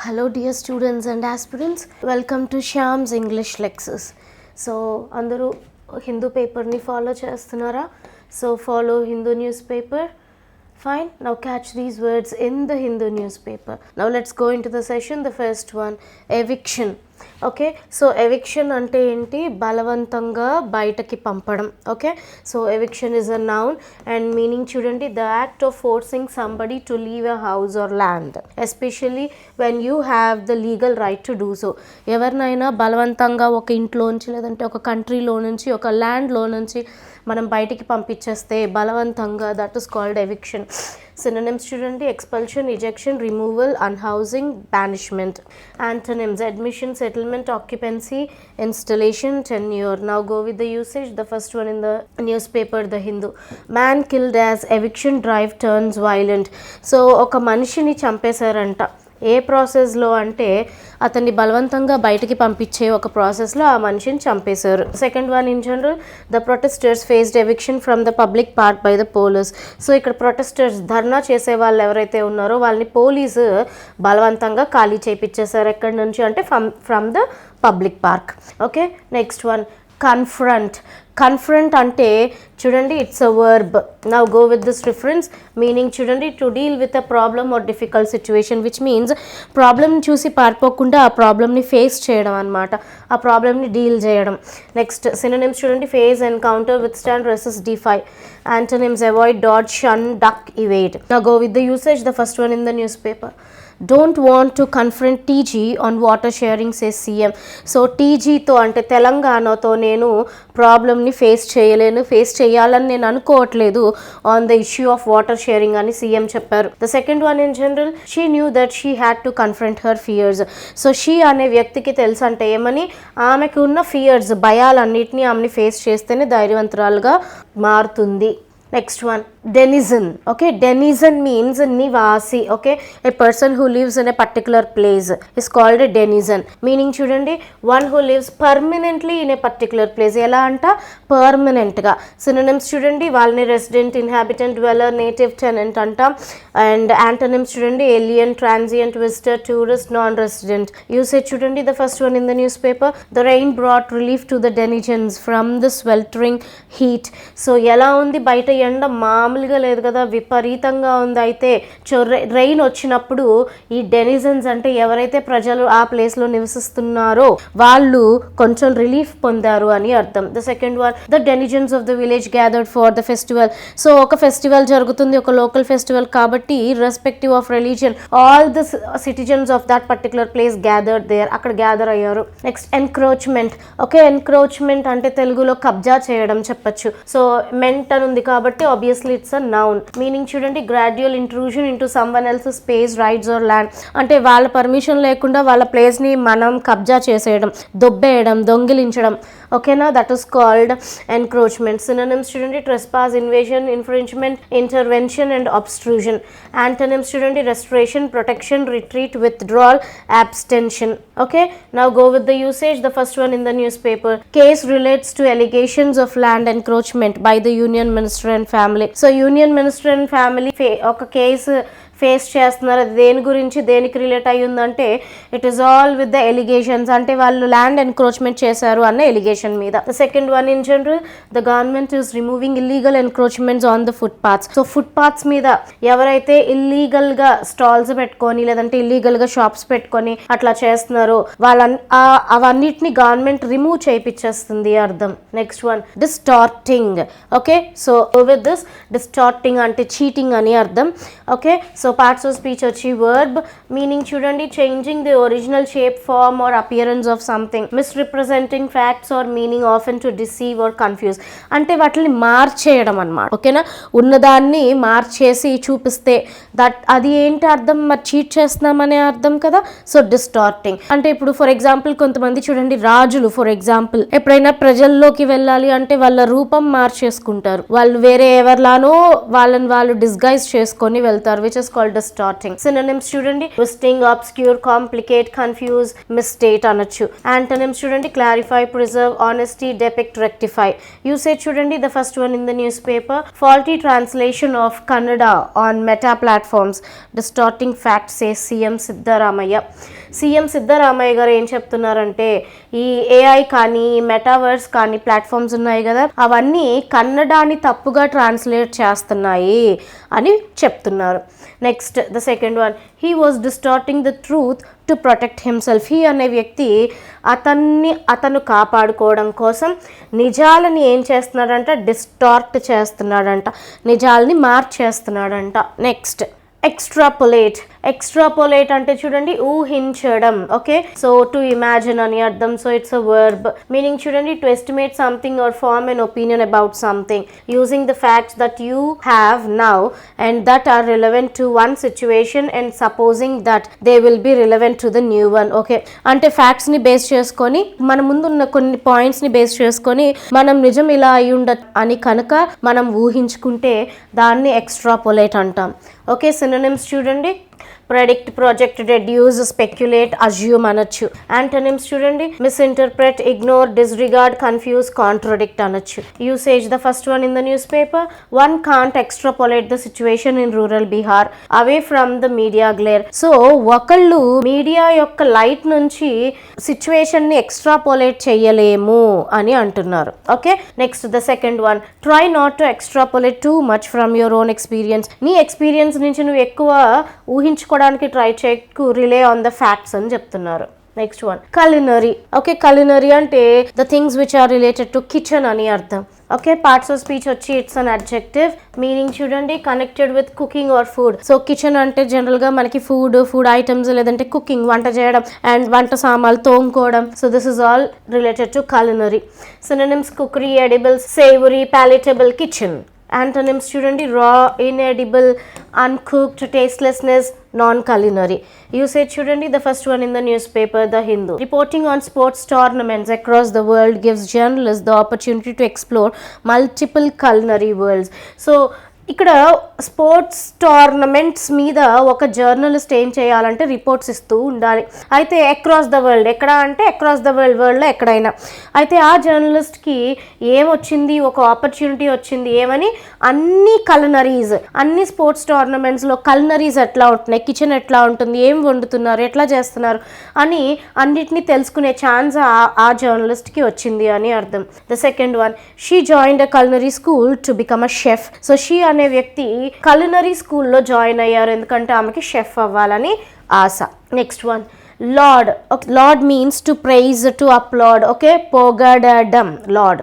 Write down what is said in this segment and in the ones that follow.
Hello, dear students and aspirants. Welcome to Shyam's English Lexus. So అందరూ Hindu పేపర్ని follow చేస్తున్నారా? So follow Hindu newspaper fine now catch these words in the Hindu newspaper now let's go into the session the first one eviction okay? So eviction అంటే ఏంటి? బలవంతంగా బయటకి పంపడం. Okay? So eviction is a noun and meaning చూడండి the act of forcing somebody to leave a house or land especially when you have the legal right to do so ఎవరినైనా బలవంతంగా ఒక ఇంట్లోంచి లేదంటే ఒక కంట్రీలో నుంచి ఒక ల్యాండ్లో నుంచి మనం బయటికి పంపించేస్తే బలవంతంగా that is called eviction synonyms చూడండి expulsion rejection removal unhousing banishment antonyms admission settlement occupancy installation tenure now go with the usage the first one in the newspaper the Hindu man killed as eviction drive turns violent so ఒక మనిషిని చంపేశారంట. ఏ ప్రాసెస్లో అంటే అతన్ని బలవంతంగా బయటికి పంపించే ఒక ప్రాసెస్లో ఆ మనిషిని చంపేశారు. Second one in general the protesters faced eviction from the public park by the police so ఇక్కడ ప్రొటెస్టర్స్ ధర్నా చేసే వాళ్ళు ఎవరైతే ఉన్నారో వాళ్ళని పోలీసు బలవంతంగా ఖాళీ చేయించేశారు ఎక్కడి నుంచి అంటే from from the public park okay next one confront confront అంటే చూడండి it's a verb now go with this reference meaning చూడండి to deal with a problem or difficult situation which means problem చూసి పారిపోకుండా ఆ ప్రాబ్లమ్ని ఫేస్ చేయడం అనమాట ఆ ప్రాబ్లమ్ని డీల్ చేయడం. నెక్స్ట్ సినోనిమ్స్ చూడండి face encounter withstand resist defy antonyms avoid dodge shun duck evade now go with the usage the first one in the newspaper don't want to confront TG on water sharing say CM so టీజీతో అంటే తెలంగాణతో నేను ప్రాబ్లమ్ని face చేయలేను face చేయాలని నేను అనుకోవట్లేదు on the issue of water sharing అని CM చెప్పారు. The second one in general she knew that she had to confront her fears so she అనే వ్యక్తికి తెలుసు అంటే ఏమని? ఆమెకు ఉన్న ఫియర్స్ భయాలన్నిటిని ఆమెని ఫేస్ చేస్తేనే ధైర్యవంతురాలుగా మారుతుంది. Next one denizen okay denizen means నివాసి okay a person who lives in a particular place is called a denizen meaning చూడండి one who lives permanently in a particular place ఎలా అంట? పర్మనెంట్గా సినోనిమ్స్ చూడండి వాళ్ళని resident inhabitant dweller native tenant అంటాం. And antonyms చూడండి alien transient visitor tourist non resident usage చూడండి the first one in the newspaper the rain brought relief to the denizens from the sweltering heat so ఎలా ఉంది? బయట ఎండ మా మామూలుగా లేదు కదా విపరీతంగా ఉంది. అయితే చో రెయిన్ వచ్చినప్పుడు ఈ డెనిజన్స్ అంటే ఎవరైతే ప్రజలు ఆ ప్లేస్లో నివసిస్తున్నారో వాళ్ళు కొంచెం రిలీఫ్ పొందారు అని అర్థం. The second one the denizens of the village gathered for the festival so ఒక ఫెస్టివల్ జరుగుతుంది ఒక లోకల్ ఫెస్టివల్ కాబట్టి respective of religion all the citizens of that particular place gathered there అక్కడ గ్యాదర్ అయ్యారు. నెక్స్ట్ ఎన్క్రోచ్మెంట్ ఓకే ఎన్క్రోచ్మెంట్ అంటే తెలుగులో కబ్జా చేయడం చెప్పచ్చు. సో మెంట్ అని ఉంది కాబట్టి obviously it's a noun meaning చూడండి gradual intrusion into someone else's space rights or land అంటే వాళ్ళ పర్మిషన్ లేకుండా వాళ్ళ ప్లేస్ని మనం కబ్జా చేసేయడం దొబ్బేయడం దొంగిలించడం. ఓకేనా that is called encroachment synonyms చూడండి trespass invasion infringement intervention and obtrusion antonyms చూడండి restoration protection retreat withdrawal abstention okay now go with the usage the first one in the newspaper case relates to allegations of land encroachment by the union minister and family so union minister and family fa- ఒక case face చేస్తున్నారు. అది దేని గురించి దేనికి relate అయ్యి ఉందంటే it is all with the allegations అంటే వాళ్ళు ల్యాండ్ ఎన్క్రోచ్మెంట్ చేశారు అన్న ఎలిగేషన్ మీద. Second one in general the government is removing illegal encroachments on the footpaths so footpaths మీద ఎవరైతే ఇల్లీగల్గా స్టాల్స్ పెట్టుకొని లేదంటే ఇల్లీగల్గా షాప్స్ పెట్టుకొని అట్లా చేస్తున్నారో వాళ్ళ అవన్నిటిని గవర్నమెంట్ రిమూవ్ చేయించేస్తుంది అర్థం. Next one distorting okay so with this distorting అంటే చీటింగ్ అని అర్థం. Okay so parts of speech వచ్చి వర్బ్ మీనింగ్ చూడండి changing the original shape form or appearance of something misrepresenting facts or meaning often to deceive or confuse అంటే వాటిని మార్చేయడం అనమాట ఓకేనా ఉన్నదాన్ని మార్చేసి చూపిస్తే దట్ అది ఏంటి అర్థం? మరి చీట్ చేస్తున్నామనే అర్థం కదా? సో డిస్టార్టింగ్ అంటే ఇప్పుడు ఫర్ ఎగ్జాంపుల్ కొంతమంది చూడండి రాజులు ఫర్ ఎగ్జాంపుల్ ఎప్పుడైనా ప్రజల్లోకి వెళ్ళాలి అంటే వాళ్ళ రూపం మార్చేసుకుంటారు. వాళ్ళు వేరే ఎవరిలానో వాళ్ళని వాళ్ళు డిస్గైజ్ చేసుకొని వెళ్తారు which is కాల్డ్ డిస్టార్టింగ్ సినోనిమ్స్ చూడండి twisting obscure complicate confuse misstate అనొచ్చు యాంటోనిమ్స్ చూడండి clarify preserve honesty depict rectify usage చూడండి the first one in the newspaper faulty translation of Kannada on Meta platforms distorting fact say CM Siddaramaiah CM Siddaramaiah garu ఏం చెప్తున్నారంటే ఈ AI కానీ metaverse కానీ platforms ఉన్నాయి కదా అవన్నీ కన్నడాని తప్పుగా ట్రాన్స్లేట్ చేస్తున్నాయి అని చెప్తున్నారు. Next the second one he was distorting the truth to protect himself he అనే వ్యక్తి అతన్ని అతను కాపాడుకోవడం కోసం నిజాలని ఏం చేస్తున్నాడంట? డిస్టార్ట్ చేస్తున్నాడంట. నిజాలని మార్చేస్తున్నాడంట. నెక్స్ట్ ఎక్స్ట్రాపులేట్ ఎక్స్ట్రాపులేట్ అంటే చూడండి ఊహించడం. ఓకే సో టు ఇమాజిన్ అని అర్థం. So it's a verb meaning చూడండి to estimate something or form an opinion about something using the facts that you have now and that are relevant to one situation and supposing that they will be relevant to the new one okay అంటే ఫ్యాక్ట్స్ని base చేసుకొని మన ముందున్న కొన్ని పాయింట్స్ని base చేసుకొని మనం నిజం ఇలా అయి అని కనుక మనం ఊహించుకుంటే దాన్ని ఎక్స్ట్రాపులేట్ అంటాం. ఓకే సినోనిమ్స్ చూడండి. Predict project reduce speculate assume అనొచ్చు. యాంటనిమ్స్ చూడండి. Misinterpret ignore disregard confuse contradict అనొచ్చు. Usage the first one in the newspaper one can't extrapolate the situation in rural Bihar away from the media glare so ఒకళ్ళు media యొక్క light నుంచి సిచ్యువేషన్ని extrapolate చేయలేము అని అంటున్నారు. Okay next the second one try not to extrapolate too much from your own experience నీ experience నుంచి నువ్వు ఎక్కువ ఊహించుకో తెలుసుకోవడానికి ట్రై చేయకు రిలే ఆన్ ద ఫ్యాక్ట్స్ అని చెప్తున్నారు. Next one culinary okay culinary అంటే the things which are related to kitchen అని అర్థం. ఓకే పార్ట్స్ ఆఫ్ స్పీచ్ వచ్చి ఇట్స్ అన్ అడ్జెక్టివ్ మీనింగ్ చూడండి connected with cooking or food so kitchen అంటే జనరల్గా మనకి ఫుడ్ ఫుడ్ ఐటమ్స్ లేదంటే కుకింగ్ వంట చేయడం అండ్ వంట సామాన్లు తోముకోవడం. So this is all related to culinary synonyms cookery edible savoury palatable kitchen antonyms చూడండి raw inedible uncooked tastelessness non culinary usage చూడండి the first one in the newspaper the hindu reporting on sports tournaments across the world gives journalists the opportunity to explore multiple culinary worlds so ఇక్కడ sports tournaments మీద ఒక journalist ఏం చేయాలంటే reports ఇస్తూ ఉండాలి. అయితే across the world ఎక్కడ అంటే అక్రాస్ ద వరల్డ్ వరల్డ్లో ఎక్కడైనా. అయితే ఆ జర్నలిస్ట్కి ఏమొచ్చింది? ఒక ఆపర్చునిటీ వచ్చింది ఏమని? అన్ని కలనరీస్ అన్ని స్పోర్ట్స్ టోర్నమెంట్స్లో కలనరీస్ ఎట్లా ఉంటున్నాయి? కిచెన్ ఎట్లా ఉంటుంది? ఏం వండుతున్నారు? ఎట్లా చేస్తున్నారు? అని అన్నిటినీ తెలుసుకునే ఛాన్స్ ఆ జర్నలిస్ట్కి వచ్చింది అని అర్థం. The second one she join the culinary school to become a chef so she అనే వ్యక్తి కలినరీ స్కూల్లో జాయిన్ అయ్యారు. ఎందుకంటే ఆమెకి షెఫ్ అవ్వాలని ఆశ. Next one laud laud means to praise to applaud okay పొగడడం laud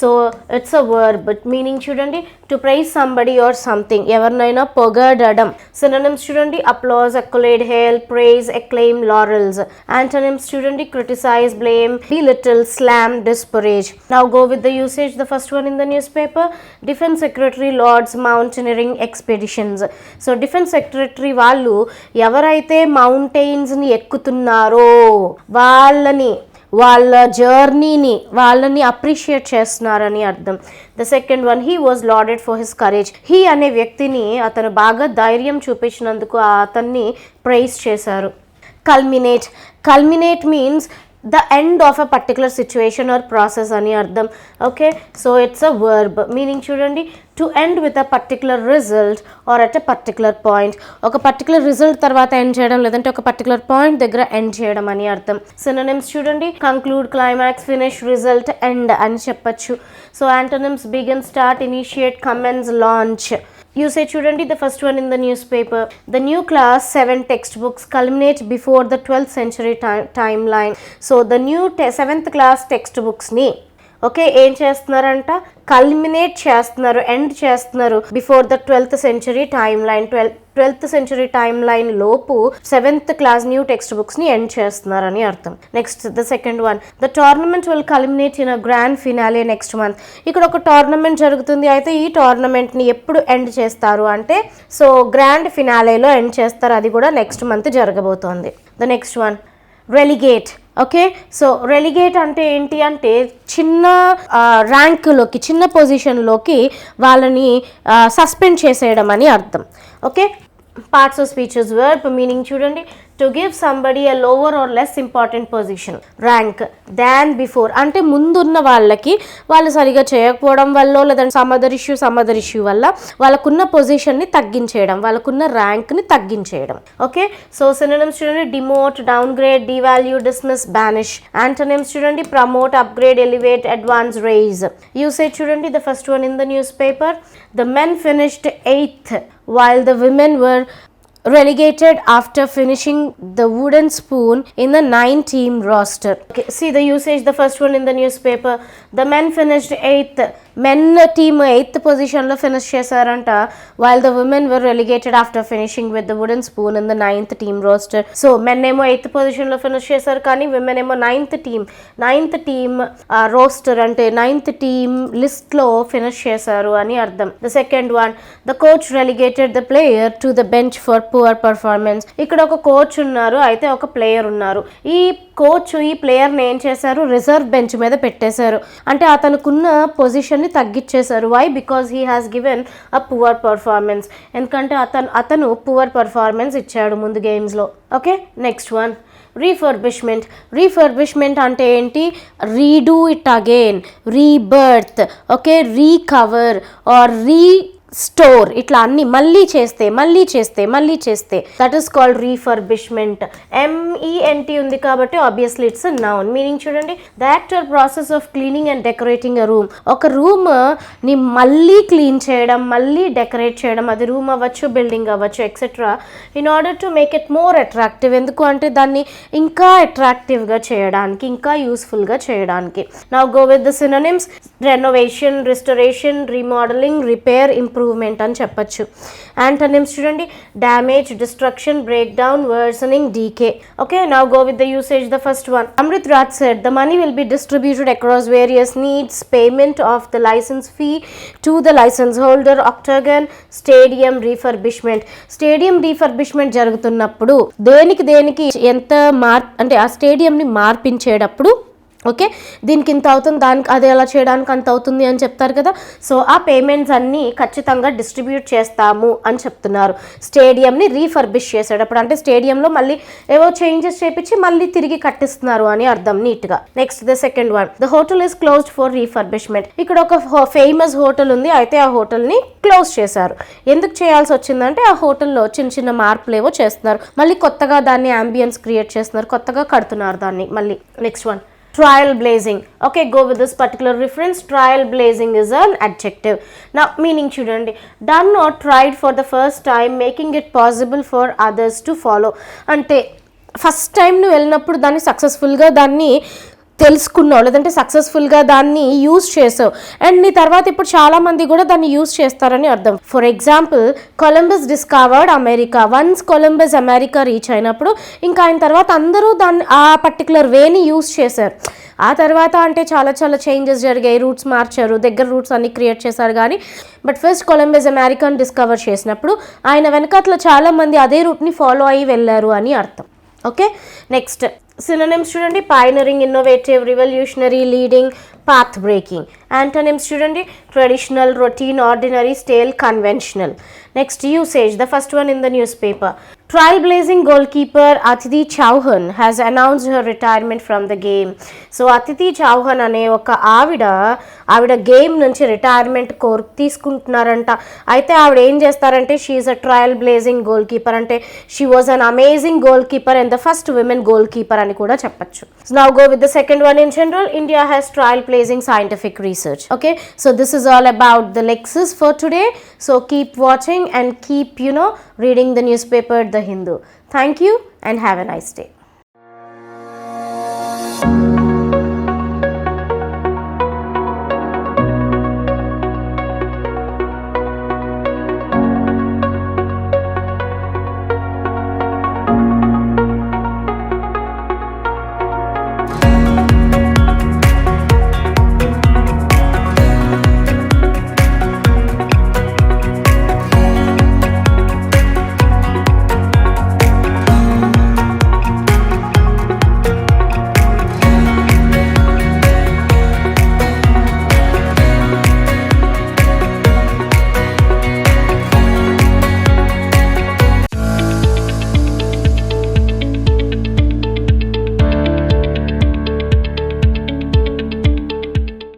so it's a verb meaning చూడండి to praise somebody or something ఎవరినైనా పొగడడం. సినోనిమ్స్ చూడండి applause accolade hail praise acclaim laurels antonyms చూడండి criticise blame belittle slam disparage now go with the usage the first one in the newspaper defence secretary lauds mountaineering expeditions so defence secretary వాళ్ళు ఎవరైతే మౌంటైన్స్ని ఎక్కుతున్నారో వాళ్ళని వాళ్ళ జర్నీని వాళ్ళని appreciate చేస్తున్నారని అర్థం. The second one he was lauded for his courage. He అనే వ్యక్తిని అతను బాగా ధైర్యం చూపించినందుకు అతన్ని ప్రైజ్ చేశారు. Culminate. Culminate means the end of a particular situation or process అని అర్థం. Okay so it's a verb meaning చూడండి to end with a particular result or at a particular point ఒక పర్టికులర్ రిజల్ట్ తర్వాత end చేయడం లేదంటే ఒక particular point దగ్గర end చేయడం అని అర్థం. సినోనిమ్స్ చూడండి conclude climax finish result end అని చెప్పచ్చు. So antonyms begin start initiate commence launch usage చూడండి the first one in the newspaper the new class 7 textbooks culminate before the 12th century time timeline so the new te- 7th class textbooks ని okay ఏం చేస్తున్నారంట culminate చేస్తున్నారు end చేస్తున్నారు before the twelfth century timeline twelve twelfth century timeline లోపు seventh class new text బుక్స్ని end చేస్తున్నారని అర్థం. Next the second one the tournament will culminate in a grand finale next month ఇక్కడ ఒక టోర్నమెంట్ జరుగుతుంది. అయితే ఈ టోర్నమెంట్ని ఎప్పుడు ఎండ్ చేస్తారు అంటే సో గ్రాండ్ ఫినాలేలో ఎండ్ చేస్తారు. అది కూడా నెక్స్ట్ మంత్ జరగబోతోంది. The next one relegate okay so relegate అంటే ఏంటి అంటే చిన్న ర్యాంకులోకి చిన్న పొజిషన్లోకి వాళ్ళని సస్పెండ్ చేసేయడం అని అర్థం. Okay parts of speeches verb meaning చూడండి to give somebody a lower or less important position rank than before అంటే ముందున్న వాళ్ళకి వాళ్ళు సరిగా చేయకపోవడం వల్ల లేదంటే సమదర్ ఇష్యూ సమదర్ ఇష్యూ వల్ల వాళ్ళకున్న పొజిషన్ని తగ్గించేయడం వాళ్ళకున్న ర్యాంక్ని తగ్గించేయడం ఓకే సో సినిమ్స్ చూడండి demote downgrade devalue dismiss banish antonyms చూడండి promote upgrade elevate advance raise usage చూడండి the first one in the newspaper the men finished eighth while the women were relegated after finishing the wooden spoon in the nine team roster. Okay, see the usage, the first one in the newspaper. The men finished eighth. Men team eighth పొజిషన్లో finish చేశారంట while the women were relegated after finishing with the wooden spoon in the ninth team roster so men ఏమో eighth పొజిషన్లో finish చేశారు కానీ women ఏమో ninth team ninth team roster అంటే ninth team లిస్ట్లో finish చేశారు అని అర్థం the second one the coach relegated the player to the bench for poor performance ఇక్కడ ఒక కోచ్ ఉన్నారు అయితే ఒక ప్లేయర్ ఉన్నారు. ఈ కోచ్ ఈ ప్లేయర్ని ఏం చేశారు? రిజర్వ్ బెంచ్ మీద పెట్టేశారు. అంటే అతనుకున్న పొజిషన్ని తగ్గించేశారు why because he has given a poor performance ఎందుకంటే అతను అతను పువర్ పర్ఫార్మెన్స్ ఇచ్చాడు ముందు గేమ్స్లో okay next one refurbishment refurbishment అంటే ఏంటి? Redo it again rebirth okay recover or restore ఇట్లా అన్ని మళ్ళీ చేస్తే మళ్ళీ చేస్తే మళ్ళీ చేస్తే. That is called refurbishment M E N T ఉంది కాబట్టి ఆబ్వియస్లీ ఇట్స్ నౌన్ మీనింగ్ చూడండి the act or process of cleaning and decorating a room ఒక రూమ్ని మళ్ళీ క్లీన్ చేయడం మళ్ళీ డెకరేట్ చేయడం అది రూమ్ అవ్వచ్చు బిల్డింగ్ అవ్వచ్చు etcetera in order to make it more attractive ఎందుకు అంటే దాన్ని ఇంకా అట్రాక్టివ్గా చేయడానికి ఇంకా యూస్ఫుల్గా చేయడానికి. నా go with the synonyms renovation restoration remodelling repair improve improvement అని చెప్పొచ్చు. యాంటనిమ్స్ చూడండి damage destruction breakdown worsening decay okay now go with the usage the first one Amrit Raj said the money will be distributed across various needs payment of the licence fee to the licence holder Octagon stadium refurbishment stadium refurbishment జరుగుతున్నప్పుడు దేనికి దేనికి ఎంత మార్ అంటే ఆ స్టేడియంని మార్పించేటప్పుడు okay? దీనికి ఇంత అవుతుంది దానికి అది ఎలా చేయడానికి అంత అవుతుంది అని చెప్తారు కదా. సో ఆ పేమెంట్స్ అన్నీ ఖచ్చితంగా డిస్ట్రిబ్యూట్ చేస్తాము అని చెప్తున్నారు. స్టేడియంని రీఫర్బిష్ చేసేటప్పుడు అంటే స్టేడియంలో మళ్ళీ ఏవో చేంజెస్ చేపించి మళ్ళీ తిరిగి కట్టిస్తున్నారు అని అర్థం నీట్గా. Next the second one the hotel is closed for refurbishment ఇక్కడ ఒక ఫేమస్ హోటల్ ఉంది అయితే ఆ హోటల్ని క్లోజ్ చేశారు. ఎందుకు చేయాల్సి వచ్చిందంటే ఆ హోటల్లో చిన్న చిన్న మార్పులు ఏవో చేస్తున్నారు. మళ్ళీ కొత్తగా దాన్ని అంబియన్స్ క్రియేట్ చేస్తున్నారు కొత్తగా కడుతున్నారు దాన్ని మళ్ళీ. Next one trial blazing okay go with this particular reference trial blazing is an adjective now meaning చూడండి done or tried for the first time making it possible for others to follow అంటే first time నువ్వు వెళ్ళినప్పుడు దాన్ని సక్సెస్ఫుల్గా దాన్ని తెలుసుకున్నావు లేదంటే సక్సెస్ఫుల్గా దాన్ని యూజ్ చేసావు. అండ్ నీ తర్వాత ఇప్పుడు చాలా మంది కూడా దాన్ని యూజ్ చేస్తారని అర్థం. For example Columbus discovered America once Columbus America reach అయినప్పుడు ఇంకా ఆయన తర్వాత అందరూ దాన్ని ఆ పర్టికులర్ వేని యూజ్ చేశారు. ఆ తర్వాత అంటే చాలా చాలా చేంజెస్ జరిగాయి. రూట్స్ మార్చారు దగ్గర రూట్స్ అన్ని క్రియేట్ చేశారు కానీ బట్ ఫస్ట్ కొలంబస్ అమెరికాని డిస్కవర్ చేసినప్పుడు ఆయన వెనకాతలో చాలా మంది అదే రూట్ని ఫాలో అయ్యి వెళ్ళారు అని అర్థం. ఓకే? నెక్స్ట్ సినోనిమ్స్ చూడండి pioneering innovative revolutionary leading pathbreaking antonyms చూడండి traditional routine ordinary stale conventional next usage the first one in the newspaper trailblazing goalkeeper Aditi Chauhan has announced her retirement from the game so Aditi Chauhan అనే ఒక ఆవిడ ఆవిడ game నుంచి retirement core తీసుకుంటున్నారంట. అయితే ఆవిడ ఏం చేస్తారంటే she is a trailblazing goalkeeper అంటే she was an amazing goalkeeper and the first women goalkeeper అని కూడా చెప్పొచ్చు. Now go with the second one in general India has trailblazing scientific research okay so this is all about the about for today so keep watching and keep you know reading the newspaper the the hindu. Thank you and have a nice day